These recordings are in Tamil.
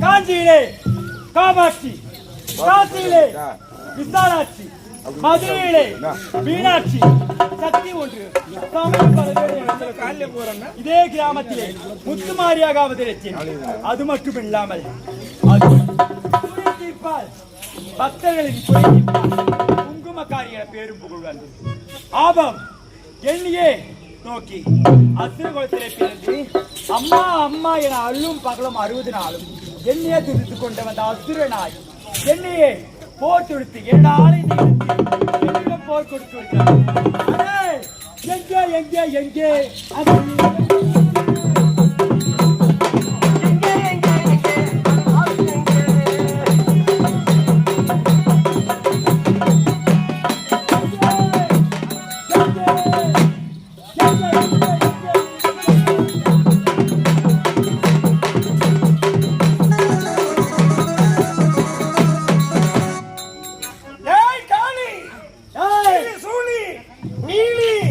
காஞ்சியிலே காமாட்சி காசியிலே விசாலாட்சி மதுரையிலே மீனாட்சி சக்தி ஒன்று இதே கிராமத்திலே முத்துமாரியாக அவதரித்தேன் அது மட்டும் இல்லாமல் பக்தர்களின் குறைதீர்ப்பால் பேரும் புகழ் வந்தது ஆபம் எண்ணியே நோக்கி அசுர அசுரகுலத்திலே பிறந்து அம்மா அம்மா என அல்லும் பகலும் அறுபது நாளும். என்னையே துடித்து கொண்டு வந்த அசுரனாய். என்னையே போர் துடுத்து இரண்டு ஆளை என்னிடம் போர் கொடுத்து விட்டார் எங்கே எங்கே எங்கே? அது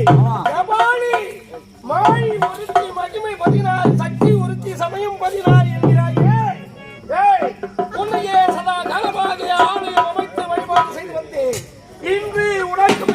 நீலி கபாலி மாய் ஒருத்தி மகிமை பதினாறு சக்தி ஒருத்தி சமயம் பதினாறு என்கிறாயே. ஏய் உன்னையே சதா காலமாக ஆலயம் அமைத்து வழிபாடு செய்து வந்தேன். இன்று உனக்கும்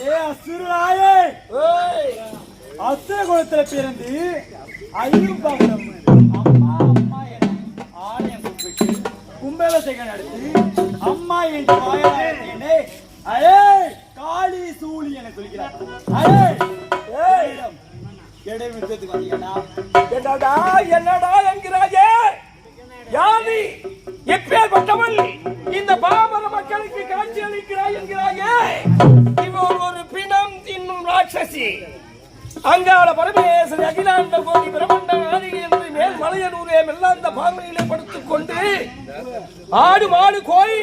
அதே அசுரனாயே அசுர குலத்துல பிறந்து ஐயும் அம்மா அம்மா என ஆலயம் கும்பிட்டு கும்பாபிஷேகம் நடத்தி அம்மா என்று வாயாலே அடே காளி சூழி என சொல்கிறார். அடே ஏயிடம் இடைவிட்டத்துக்கு வந்தீங்கன்னா என்னடா என்னடா என்கிறாயே? யாதி எப்பேற்பட்டவள் இந்த பாமர மக்களுக்கு காட்சி அளிக்கிறாய் என்கிறாயே? ராட்சசி. அங்காள பரமேஸ்வரி அகிலாண்ட கோடி பிரமண்ட ஆதிகை என்று மேல் மலையனூரே மெல்லாந்த பார்வையிலே படுத்துக் கொண்டு ஆடு மாடு கோயில்